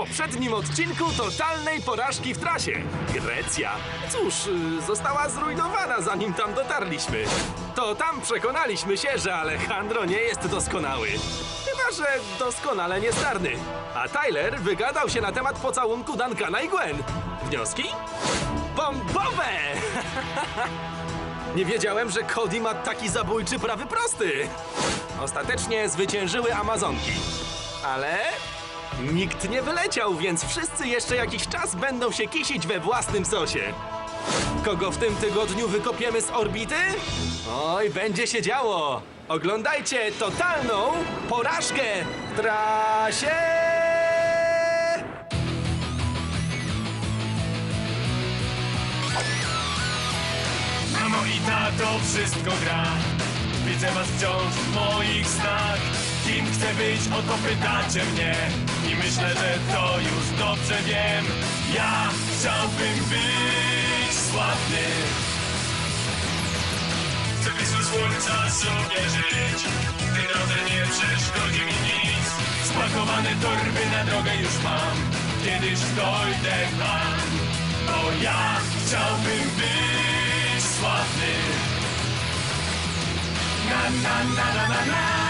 poprzednim odcinku totalnej porażki w trasie. Grecja. Cóż, y, została zrujnowana zanim tam dotarliśmy. To tam przekonaliśmy się, że Alejandro nie jest doskonały. Chyba, że doskonale niezdarny. A Tyler wygadał się na temat pocałunku Duncana i Gwen. Wnioski? Bombowe! Nie wiedziałem, że Cody ma taki zabójczy prawy prosty. Ostatecznie zwyciężyły Amazonki. Ale nikt nie wyleciał, więc wszyscy jeszcze jakiś czas będą się kisić we własnym sosie. Kogo w tym tygodniu wykopiemy z orbity? Oj, będzie się działo. Oglądajcie totalną porażkę w trasie! Mamo i tato, wszystko gra Widzę was wciąż w moich snach Kim chcę być, o to pytacie mnie. I myślę, że to już dobrze wiem. Ja chciałbym być sławny. Chcę blisko słońca sobie żyć. Tej drodze nie przeszkodzi mi nic. Spakowane torby na drogę już mam. Kiedyś dojdę tam Bo ja chciałbym być sławny. Na na na na na Na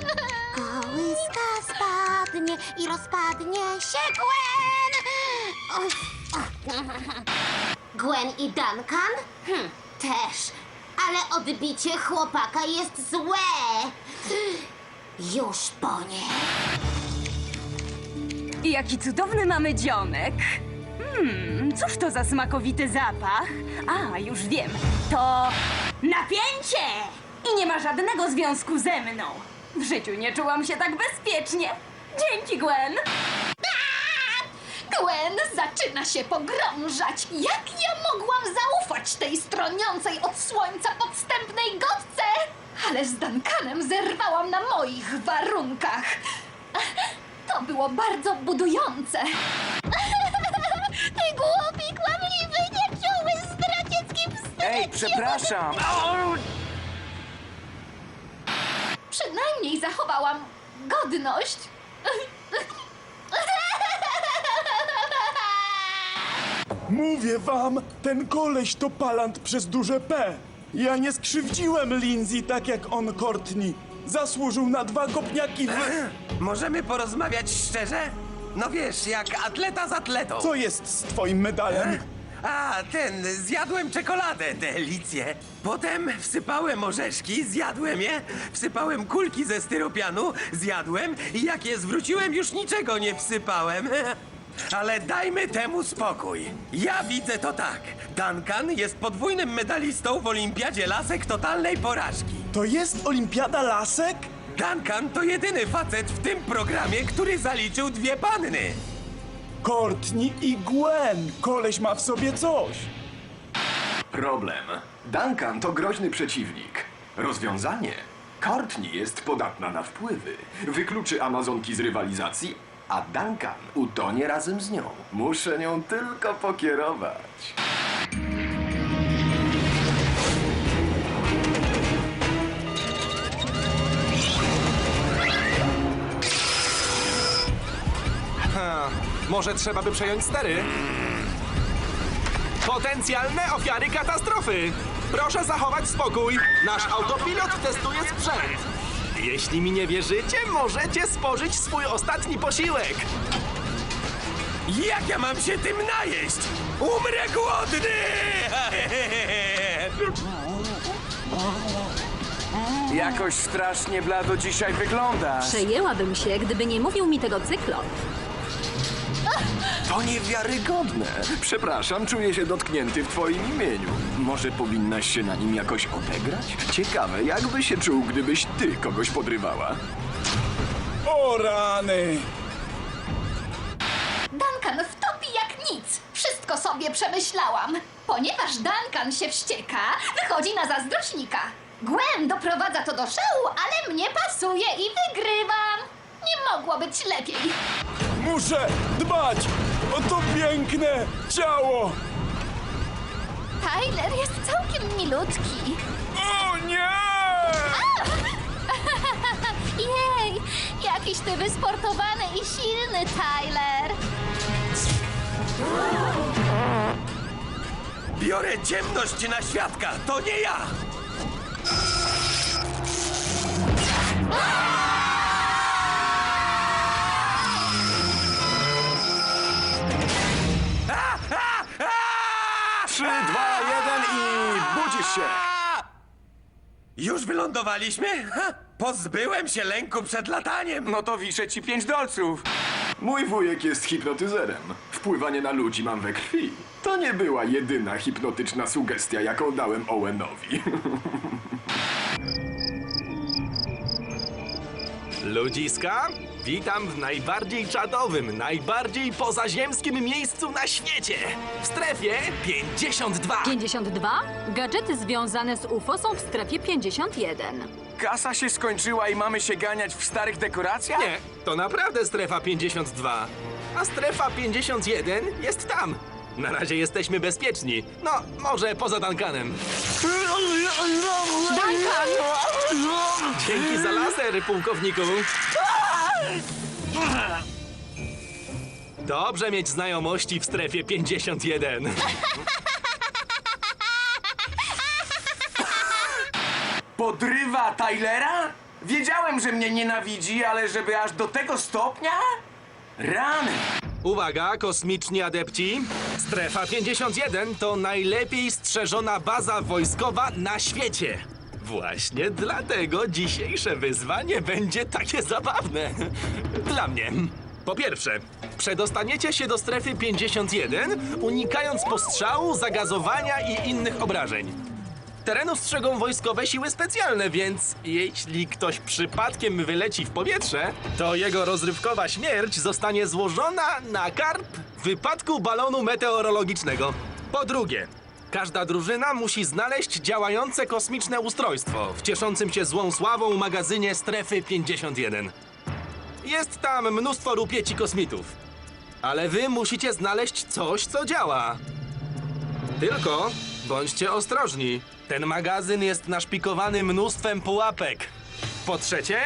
Kołyska spadnie i rozpadnie się Gwen! Gwen i Duncan? Hm, też. Ale odbicie chłopaka jest złe. Już po nie. Jaki cudowny mamy dzionek. Hmm, cóż to za smakowity zapach? A, już wiem. To napięcie! I nie ma żadnego związku ze mną. W życiu nie czułam się tak bezpiecznie. Dzięki, Gwen. Gwen zaczyna się pogrążać. Jak ja mogłam zaufać tej stroniącej od słońca podstępnej gotce? Ale z Duncanem zerwałam na moich warunkach. To było bardzo budujące. Ty głupi, kłamliwy, nieczuły, zdradziecki wstyd. Ej, przepraszam! Przynajmniej zachowałam godność. Mówię wam, ten koleś to palant przez duże P. Ja nie skrzywdziłem Lindsay tak jak on Courtney. Zasłużył na dwa kopniaki w... Możemy porozmawiać szczerze? No wiesz, jak atleta z atletą. Co jest z twoim medalem? A, ten, zjadłem czekoladę, delicję. Potem wsypałem orzeszki, zjadłem je. Wsypałem kulki ze styropianu, zjadłem. I jak je zwróciłem, już niczego nie wsypałem. Ale dajmy temu spokój. Ja widzę to tak. Duncan jest podwójnym medalistą w olimpiadzie lasek totalnej porażki. To jest olimpiada lasek? Duncan to jedyny facet w tym programie, który zaliczył dwie panny. Courtney i Gwen. Koleś ma w sobie coś. Problem. Duncan to groźny przeciwnik. Rozwiązanie. Courtney jest podatna na wpływy. Wykluczy Amazonki z rywalizacji, a Duncan utonie razem z nią. Muszę nią tylko pokierować. Może trzeba by przejąć stery? Potencjalne ofiary katastrofy! Proszę zachować spokój. Nasz autopilot testuje sprzęt. Jeśli mi nie wierzycie, możecie spożyć swój ostatni posiłek. Jak ja mam się tym najeść? Umrę głodny! Jakoś strasznie blado dzisiaj wyglądasz. Przejęłabym się, gdyby nie mówił mi tego cyklop. To niewiarygodne. Przepraszam, czuję się dotknięty w twoim imieniu. Może powinnaś się na nim jakoś odegrać? Ciekawe, jakby się czuł, gdybyś ty kogoś podrywała. O, rany! Duncan wtopi jak nic. Wszystko sobie przemyślałam. Ponieważ Duncan się wścieka, wychodzi na zazdrośnika. Gwen doprowadza to do szału, ale mnie pasuje i wygrywam. Nie mogło być lepiej. Muszę dbać o to piękne ciało! Tyler jest całkiem milutki. O nie! Jej, jakiś ty wysportowany i silny, Tyler. Biorę ciemność na świadka, to nie ja! Się! Już wylądowaliśmy? Ha, pozbyłem się lęku przed lataniem. No to wiszę ci pięć dolców. Mój wujek jest hipnotyzerem. Wpływanie na ludzi mam we krwi. To nie była jedyna hipnotyczna sugestia, jaką dałem Owenowi. Ludziska, witam w najbardziej czadowym, najbardziej pozaziemskim miejscu na świecie. W strefie 52. 52? Gadżety związane z UFO są w strefie 51. Kasa się skończyła i mamy się ganiać w starych dekoracjach? Nie, to naprawdę strefa 52. A strefa 51 jest tam. Na razie jesteśmy bezpieczni. No, może poza Duncanem. Duncan! Dzięki za laser, pułkowniku. Dobrze mieć znajomości w strefie 51. Podrywa Tylera? Wiedziałem, że mnie nienawidzi, ale żeby aż do tego stopnia? Rany! Uwaga, kosmiczni adepci. Strefa 51 to najlepiej strzeżona baza wojskowa na świecie. Właśnie dlatego dzisiejsze wyzwanie będzie takie zabawne. Dla mnie. Po pierwsze, przedostaniecie się do strefy 51, unikając postrzału, zagazowania i innych obrażeń. Terenu strzegą wojskowe siły specjalne, więc jeśli ktoś przypadkiem wyleci w powietrze, to jego rozrywkowa śmierć zostanie złożona na karp wypadku balonu meteorologicznego. Po drugie, każda drużyna musi znaleźć działające kosmiczne ustrojstwo w cieszącym się złą sławą magazynie Strefy 51. Jest tam mnóstwo rupieci kosmitów. Ale wy musicie znaleźć coś, co działa. Tylko bądźcie ostrożni. Ten magazyn jest naszpikowany mnóstwem pułapek. Po trzecie,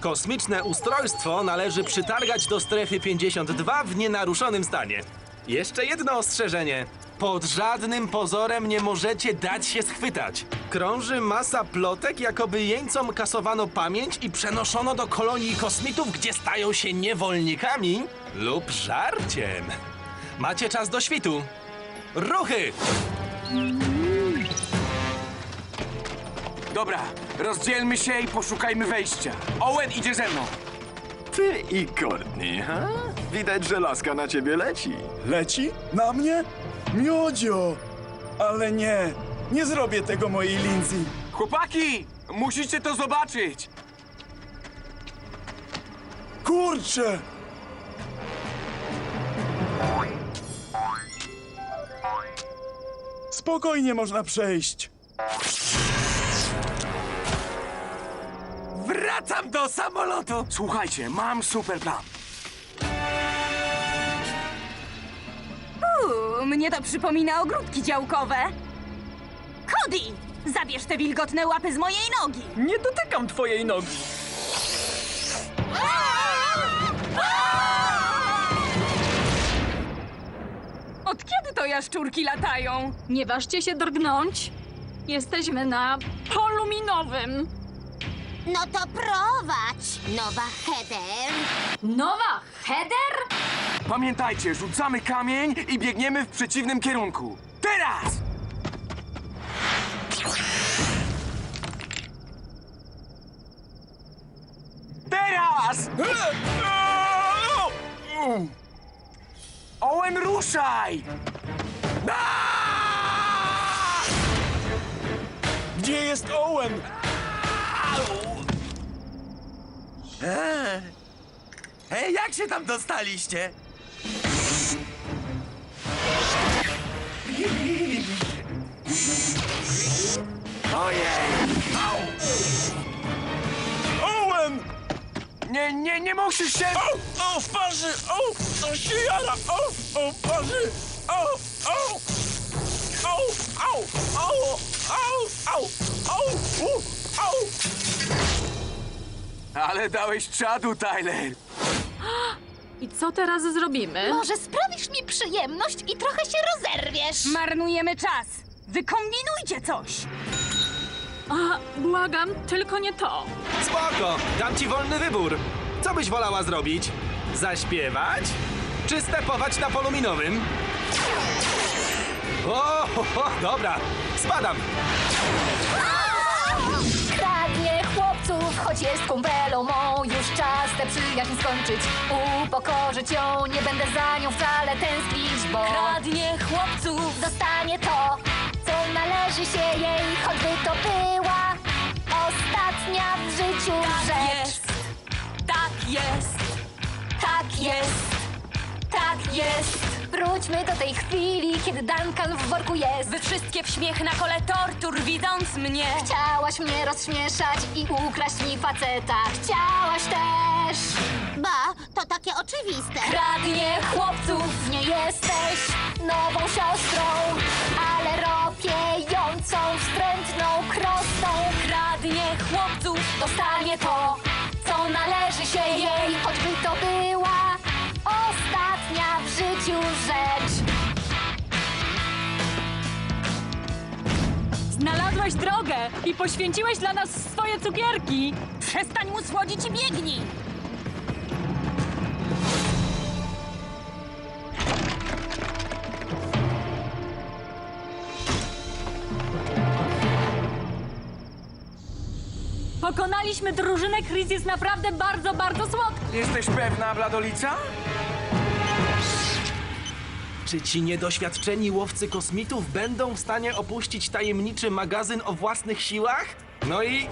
kosmiczne ustrojstwo należy przytargać do strefy 52 w nienaruszonym stanie. Jeszcze jedno ostrzeżenie. Pod żadnym pozorem nie możecie dać się schwytać. Krąży masa plotek, jakoby jeńcom kasowano pamięć i przenoszono do kolonii kosmitów, gdzie stają się niewolnikami lub żarciem. Macie czas do świtu. Ruchy! Dobra, rozdzielmy się i poszukajmy wejścia. Owen idzie ze mną. Ty i Courtney, ha? Widać, że laska na ciebie leci. Leci? Na mnie? Miodzio! Ale nie, nie zrobię tego mojej Lindsay. Chłopaki! Musicie to zobaczyć! Kurczę! Spokojnie można przejść. Wracam do samolotu. Słuchajcie, mam super plan. Uuu, mnie to przypomina ogródki działkowe. Cody! Zabierz te wilgotne łapy z mojej nogi! Nie dotykam twojej nogi. Od kiedy to jaszczurki latają? Nie ważcie się drgnąć. Jesteśmy na polu minowym. No to prowadź, nowa Heather. Nowa header? Pamiętajcie, rzucamy kamień i biegniemy w przeciwnym kierunku. Teraz! Teraz! Owen, ruszaj! Gdzie jest Owen? Hej, jak się tam dostaliście? Ojej! Owen! Nie, nie, nie musisz się... O, o, parzy! O, to się jara! O, o, parzy! O, o! O, au, au, au, au, au, u, au! Ale dałeś czadu, Tyler. I co teraz zrobimy? Może sprawisz mi przyjemność i trochę się rozerwiesz? Marnujemy czas. Wykombinujcie coś. A, błagam, tylko nie to. Spoko, dam ci wolny wybór. Co byś wolała zrobić? Zaśpiewać? Czy stepować na polu minowym? O, ho, ho, dobra, spadam. Kradnie chłopców, choć jest kumpelą mą Już czas przyjaźń skończyć Upokorzyć ją, nie będę za nią wcale tęsknić Bo Kradnie chłopców. dostanie to, co należy się jej Choćby to była ostatnia w życiu rzecz Jest. Tak jest. Tak jest, tak jest Wróćmy do tej chwili, kiedy Duncan w worku jest Wy wszystkie w śmiech na kole tortur, widząc mnie. Chciałaś mnie rozśmieszać i ukraść mi faceta Chciałaś też Ba, to takie oczywiste. Kradnie chłopców, nie jesteś nową siostrą Ale ropiejącą, wstrętną krostą Kradnie chłopców. Dostanie to, Drogę i poświęciłeś dla nas swoje cukierki. Przestań mu słodzić i biegnij. Pokonaliśmy drużynę, Chris jest naprawdę bardzo, bardzo słodki. Jesteś pewna, Bladolica? Czy ci niedoświadczeni łowcy kosmitów będą w stanie opuścić tajemniczy magazyn o własnych siłach? No i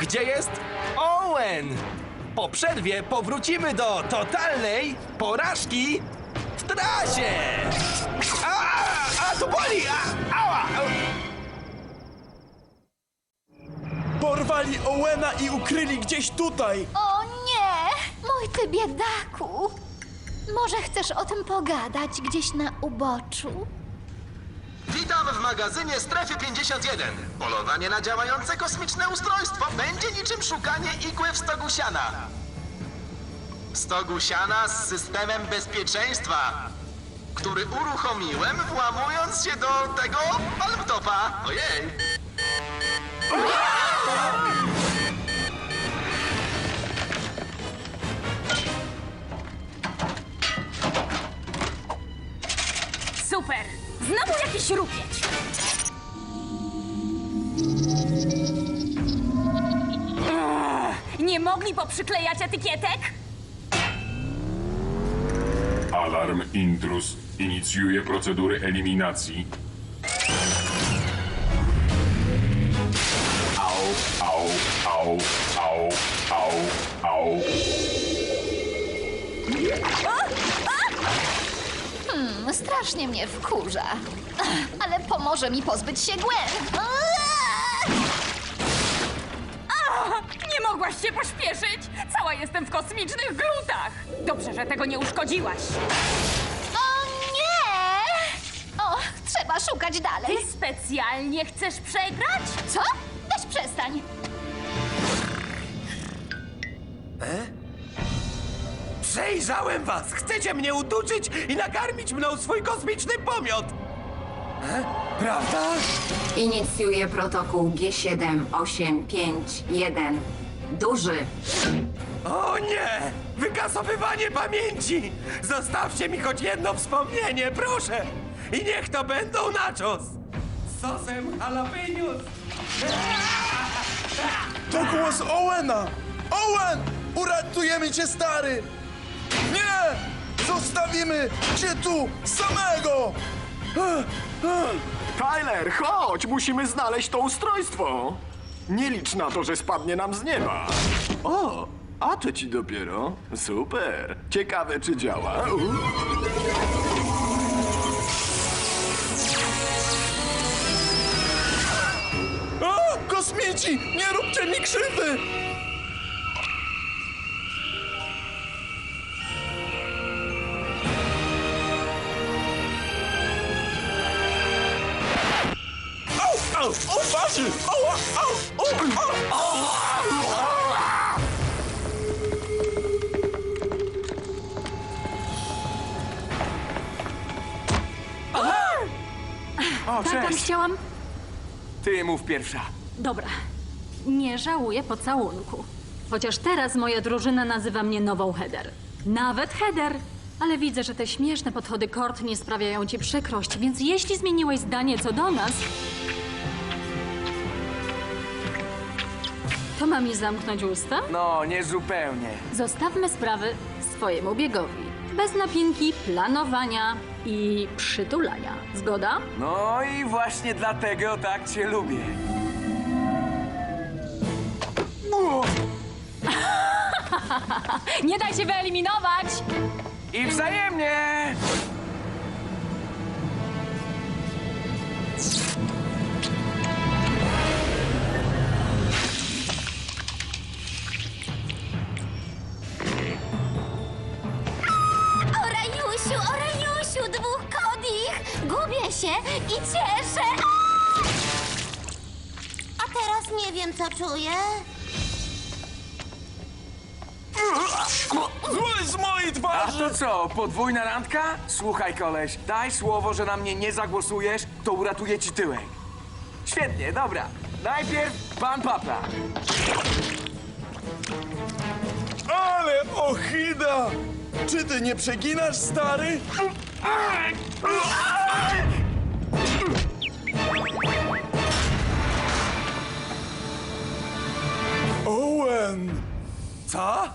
gdzie jest Owen? Po przerwie powrócimy do totalnej porażki w trasie! A, a to boli! A, ała! Porwali Owena i ukryli gdzieś tutaj! O nie, mój ty biedaku Może chcesz o tym pogadać gdzieś na uboczu? Witam w magazynie Strefy 51. Polowanie na działające kosmiczne ustrojstwo będzie niczym szukanie igły w stogu siana. Stogu siana z systemem bezpieczeństwa, który uruchomiłem włamując się do tego palmtopa. Ojej! Super. Znowu jakiś rupieć. Ugh, Nie mogli poprzyklejać etykietek? Alarm intruz inicjuje procedury eliminacji. Au, au, au, au, au, au. Hmm, strasznie mnie wkurza. Ale pomoże mi pozbyć się Gwen. Nie mogłaś się pośpieszyć? Cała jestem w kosmicznych glutach. Dobrze, że tego nie uszkodziłaś. O nie! O, trzeba szukać dalej. Ty specjalnie chcesz przegrać? Co? Weź przestań. Przejrzałem was! Chcecie mnie uduczyć i nakarmić mną swój kosmiczny pomiot! E? Prawda? Inicjuję protokół G7851. Duży. O nie! Wykasowywanie pamięci! Zostawcie mi choć jedno wspomnienie, proszę! I niech to będą nachos! Z sosem jalapenios! To głos Owena! Owen! Uratujemy cię, stary! Zostawimy cię tu samego! Tyler, chodź! Musimy znaleźć to ustrojstwo! Nie licz na to, że spadnie nam z nieba. O, A to ci dopiero? Super. Ciekawe, czy działa. A, kosmici! Nie róbcie mi krzywdy! Mów pierwsza. Dobra. Nie żałuję pocałunku. Chociaż teraz moja drużyna nazywa mnie nową Heather. Nawet Heather! Ale widzę, że te śmieszne podchody Kort nie sprawiają ci przykrość, więc jeśli zmieniłeś zdanie co do nas... To mam mi zamknąć usta? No, nie zupełnie. Zostawmy sprawy swojemu biegowi. Bez napinki, planowania i przytulania. Zgoda? No i właśnie dlatego tak cię lubię. Nie daj się wyeliminować! I wzajemnie! Kodich! Gubię się i cieszę! A! Teraz nie wiem, co czuję. Zły z mojej A twarzy! to co, podwójna randka? Słuchaj, koleś, daj słowo, że na mnie nie zagłosujesz, to uratuję ci tyłek. Świetnie, dobra. Najpierw pan Papla. Ale ochida! Czy ty nie przeginasz, stary? Owen! Co?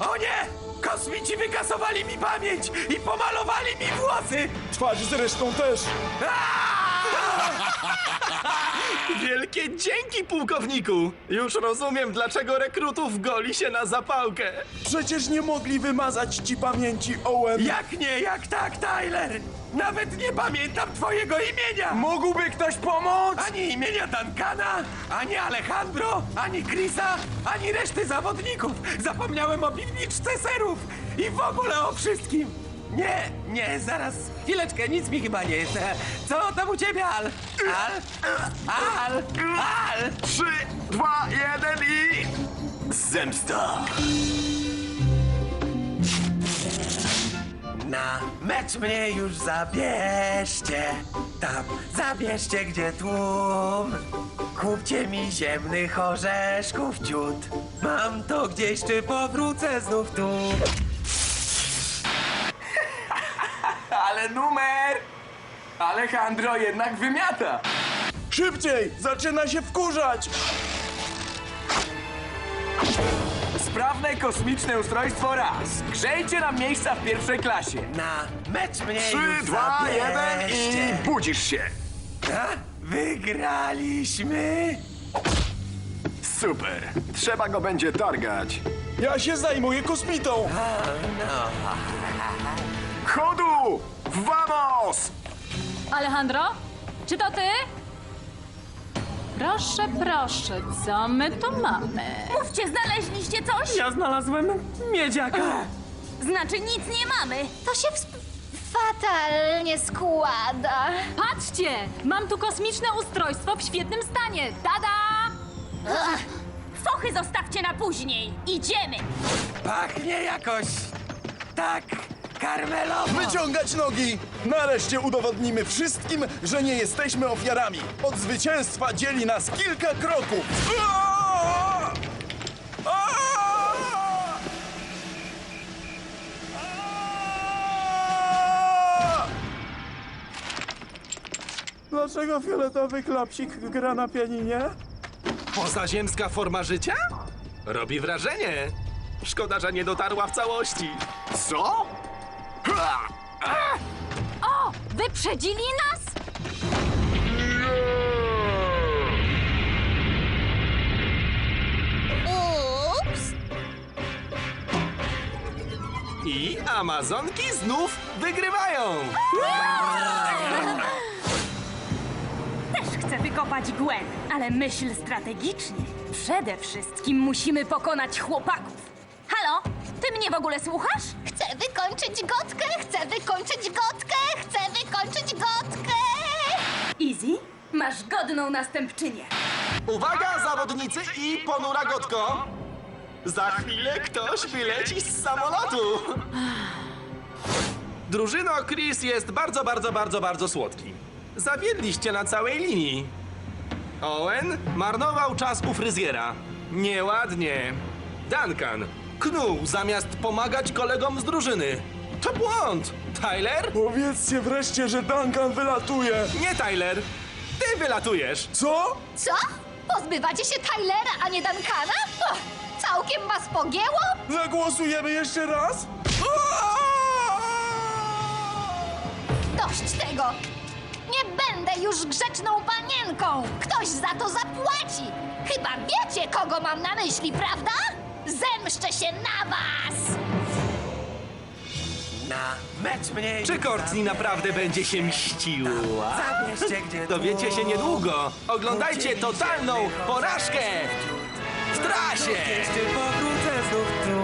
O nie! Kosmici wykasowali mi pamięć i pomalowali mi włosy! Twarz zresztą też. Wielkie dzięki, pułkowniku! Już rozumiem, dlaczego rekrutów goli się na zapałkę. Przecież nie mogli wymazać ci pamięci, Owen. Jak nie, jak tak, Tyler? Nawet nie pamiętam twojego imienia! Mógłby ktoś pomóc? Ani imienia Duncana, ani Alejandro, ani Chrisa, ani reszty zawodników. Zapomniałem o piwniczce serów i w ogóle o wszystkim. Nie, nie, zaraz, chwileczkę, nic mi chyba nie jest. Co tam u ciebie, Al? Al? Al? Al? Trzy, dwa, jeden i... Zemsta. Na mecz mnie już zabierzcie. Tam zabierzcie, gdzie tłum. Kupcie mi ziemnych orzeszków ciut. Mam to gdzieś, czy powrócę znów tu. Ale numer! Alejandro jednak wymiata. Szybciej! Zaczyna się wkurzać! Sprawne kosmiczne ustrojstwo raz. Grzejcie nam miejsca w pierwszej klasie. Na mecz mnie Trzy, już dwa, jeden zabierzcie. i budzisz się. A? Wygraliśmy! Super. Trzeba go będzie targać. Ja się zajmuję kosmitą! Chodu! Vamos! Alejandro? Czy to ty? Proszę, proszę, co my tu mamy? Mówcie, znaleźliście coś? Ja znalazłem miedziaka. Znaczy nic nie mamy. To się wsp- fatalnie składa. Patrzcie! Mam tu kosmiczne ustrojstwo w świetnym stanie. Tada! Fochy zostawcie na później. Idziemy. Pachnie jakoś tak karmelowo. Wyciągać nogi! Nareszcie udowodnimy wszystkim, że nie jesteśmy ofiarami. Od zwycięstwa dzieli nas kilka kroków. Aaaa! Aaaa! Aaaa! Dlaczego fioletowy klapsik gra na pianinie? Pozaziemska forma życia? Robi wrażenie. Szkoda, że nie dotarła w całości. Co? O! Wyprzedzili nas? Ups! I Amazonki znów wygrywają! Też chcę wykopać Gwen, ale myśl strategicznie. Przede wszystkim musimy pokonać chłopaków. Halo? Ty mnie w ogóle słuchasz? Chcę wykończyć gotkę, chcę wykończyć gotkę, chcę wykończyć gotkę! Easy, masz godną następczynię. Uwaga, zawodnicy i ponura gotko! Za chwilę ktoś wyleci z samolotu! Drużyno, Chris jest bardzo, bardzo, bardzo, bardzo słodki. Zawiedliście na całej linii. Owen marnował czas u fryzjera. Nieładnie. Duncan knuł zamiast pomagać kolegom z drużyny. To błąd! Tyler? Powiedzcie wreszcie, że Duncan wylatuje. Nie Tyler! Ty wylatujesz! Co? Co? Pozbywacie się Tylera, a nie Duncana? Och, całkiem was pogięło? Zagłosujemy jeszcze raz? Dość tego! Nie będę już grzeczną panienką! Ktoś za to zapłaci! Chyba wiecie, kogo mam na myśli, prawda? Zemszczę się na was! Na mecz mnie... Czy Courtney naprawdę będzie się mściła? Zabierzcie gdzie Dowiecie się niedługo. Oglądajcie totalną porażkę w trasie! Jeszcze powrócę znów tu.